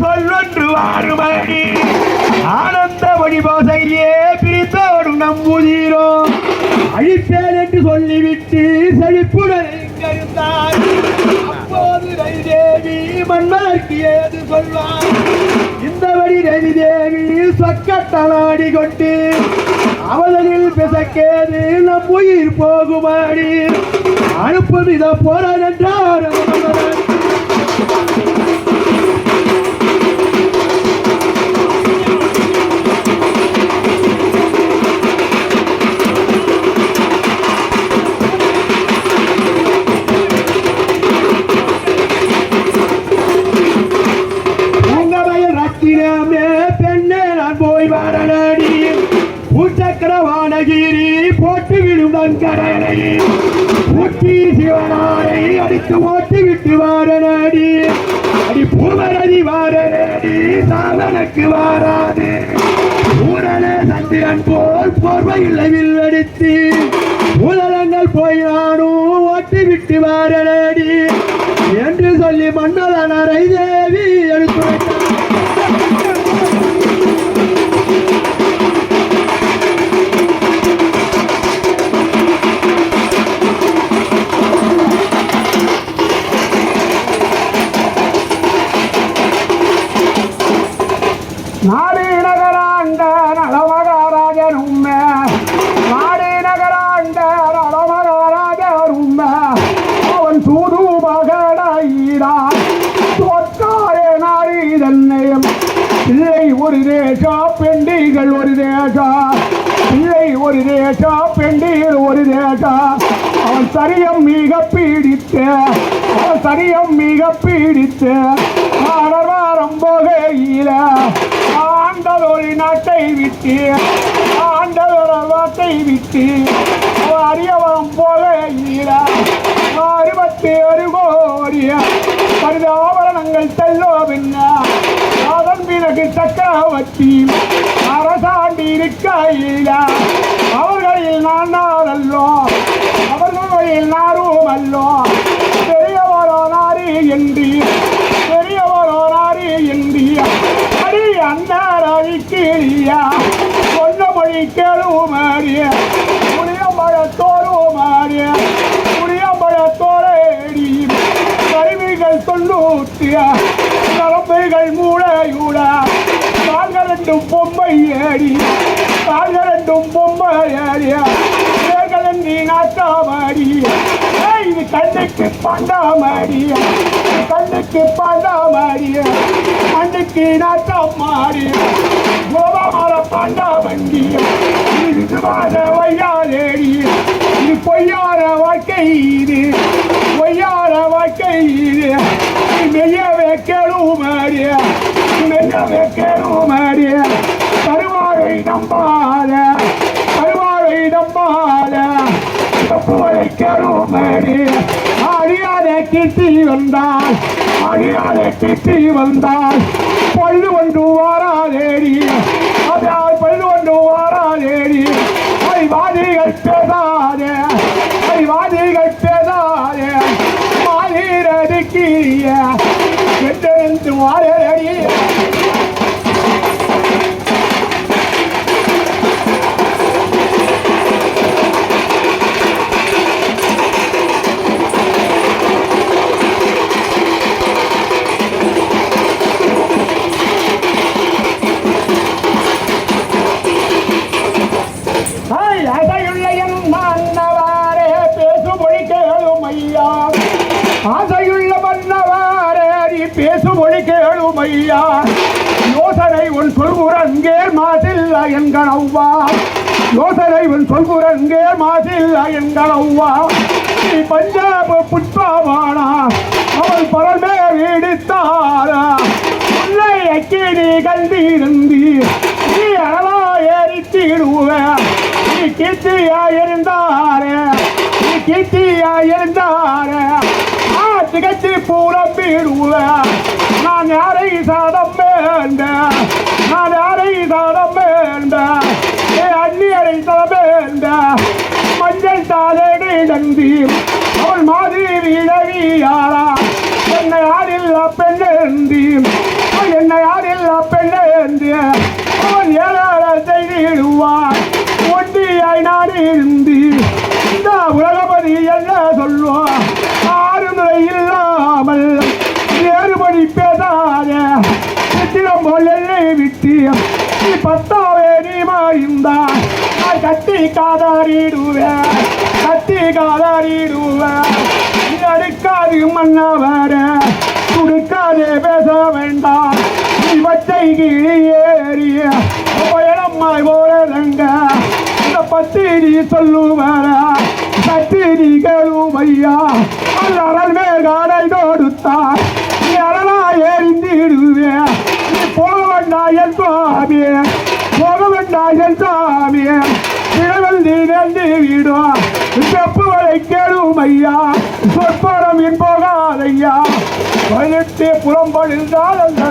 சொல்லொன்று வாருமடி ஆனந்த வழிபாசையே பிரித்தோடும் நம்புதீரோ அழிப்பேன் என்று சொல்லிவிட்டு செழிப்புடன் இங்கிருந்தார் அப்போது ரவி தேவி மன்னருக்கு ஏது சொல்வார் இந்த வழி ரவி தேவி சொக்கத்தலாடி கொண்டு அவதனில் பிசக்கேது நம் உயிர் போகுமாடி? அனுப்பும் இத போறான் நான் போய் வரலடி உச்சக்கர வானகிரி போட்டு விடும் நன்கடனை ஊட்டி சிவனாரை அடித்து ஓட்டி விட்டு வாரனடி அடி பூமரதி வாரனடி சாதனுக்கு வாராது. ஊரல சந்திரன் போல் போர்வையில் வில்லடித்து உலகங்கள் போய் நானும் ஓட்டி விட்டு வாரனடி என்று சொல்லி மன்னலனரை தேவி எடுத்து நாடு நகராண்ட நலமகாராஜன் உண்மை அவன் சூது மகனாயிரான் தோற்காரே நாடு தன்னையும் பிள்ளை ஒரு தேசா பெண்டிகள் ஒரு தேசா. பிள்ளை ஒரு தேசா பெண்டிகள் ஒரு தேசா. அவன் சரியம் மிக பீடித்த அவன் சரியம் மிக பீடித்த. ஆடவாரம் போகையில ஆண்டதொரு நாட்டை விட்டு ஆண்டதொரு நாட்டை விட்டு அவன் அறுபத்தி ஒரு பரித ஆபரணங்கள் செல்லோ பின்ன. அதன் பிறகு சக்கரவர்த்தி அரசாண்டி இருக்கையில. அவர்களில் நான் நாரல்லோ அவர்களில் நாரும் அல்லோ பெரியவரோ நாரி என்று கேளுமாறிய புளியம்பழத்தோறுமாறிய புளியம்பழத்தோரேடி கருவிகள் தொண்ணூற்றிய நரம்புகள் மூளையுட. கால்கள் ரெண்டும் பொம்மை ஏறி. கால்கள் ரெண்டும் பொம்மை ஏறிய. கைகள் நீ நாட்டாமடி. ஏய், இது கண்ணுக்கு பண்டாமடி. கண்ணுக்கு பண்டாமடி. மண்ணுக்கு நாட்டம் மாறி கோபமர பண்டாமண்டி. இது வையாதேடி இது பொய்யார வாழ்க்கை இது. பொய்யார வாழ்க்கை இது. நீ மெய்யவே கேளுமாறிய மெய்யவே கேளுமாறிய கருவாழை நம்பாத. கருவாழை நம்பாத. தப்புவரை கேளும் கேளுமாறி அழியாத கீர்த்தி வந்தால் அழியாத கீர்த்தி வந்தால் பள்ளு ஒன்று வாராதேடி அதால் பள்ளு ஒன்று வாராதேடி Let's! ஆசையுள்ள மன்னவாரி நீ பேசுமொழி கேளும் ஐயா. யோசனை உன் சொல்குரங்கே மாசில்ல என்களவ்வா யோசனை உன் சொல்குரங்கே மாசில்ல என்களவ்வா நீ பஞ்சாப புட்பாவானா அவள் பரமே வீடித்தாரா உன்னை அக்கினி கண்டிருந்தி நீ அழலா ஏறித்திடுவ நீ கீர்த்தியா இருந்தாரே நீ கீர்த்தியா இருந்தாரே. ஆ திகத்தி பூரம் நான் யாரை சாதம் வேண்ட? நான் யாரை சாதம் வேண்ட? ஏ அந்நியரை சாதம் வேண்ட? மஞ்சள் தாலேடி நந்தி அவள் மாதிரி வீழவியாரா என்னை ஆடில் பெண்ணேந்தி என்ன போல் கத்தி கட்டி கத்தி கட்டி நீ அடுக்காது மன்னவர துடுக்காதே பேச வேண்டாம். நீ வச்சை கிளி ஏறிய பயணமாய் போறதங்க இந்த பத்திரி சொல்லுவர? சத்திரி கேளுமையா? அல்லறல் மேகாடை தொடுத்தார். நீ அரணா எரிந்திடுவே. நீ போக வேண்டாயன் சுவாமி போக வேண்டாய் வேண்டாயன் சுவாமி நிழவல்லி நன்றி வீடும் செப்புகளை கேடும் ஐயா. சொற்பரம் என் போகாதையா பதினெட்டு புறம்படிந்தால் அந்த